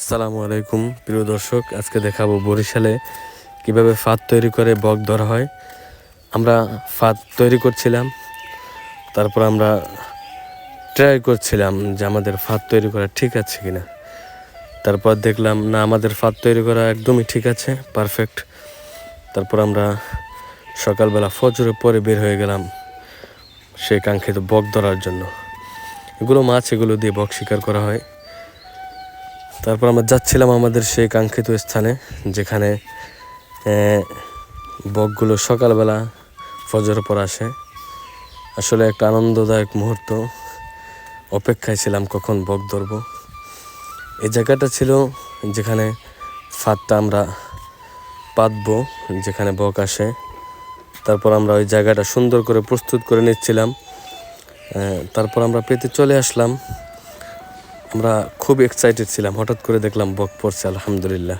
আসসালামু আলাইকুম, প্রিয় দর্শক। আজকে দেখাবো বরিশালে কীভাবে ফাঁদ তৈরি করে বক ধরা হয়। আমরা ফাঁদ তৈরি করছিলাম, তারপর আমরা ট্রাই করছিলাম যে আমাদের ফাঁদ তৈরি করা ঠিক আছে কি না তারপর দেখলাম, না, আমাদের ফাঁদ তৈরি করা একদমই ঠিক আছে পারফেক্ট তারপর আমরা সকালবেলা ফজরের পরে বের হয়ে গেলাম সেই কাঙ্ক্ষিত বক ধরার জন্য। এগুলো মাছ, এগুলো দিয়ে বক শিকার করা হয়। তারপর আমরা যাচ্ছিলাম আমাদের সেই কাঙ্ক্ষিত স্থানে, যেখানে বকগুলো সকালবেলা ফজর পর আসে। আসলে একটা আনন্দদায়ক মুহূর্ত। অপেক্ষায় ছিলাম কখন বক ধরব। এই জায়গাটা ছিল যেখানে ফাঁদটা আমরা পাতবো, যেখানে বক আসে। তারপর আমরা ওই জায়গাটা সুন্দর করে প্রস্তুত করে নিচ্ছিলাম। তারপর আমরা পেতে চলে আসলাম আমরা খুব এক্সাইটেড ছিলাম। হঠাৎ করে দেখলাম বক পড়ছে আলহামদুলিল্লাহ।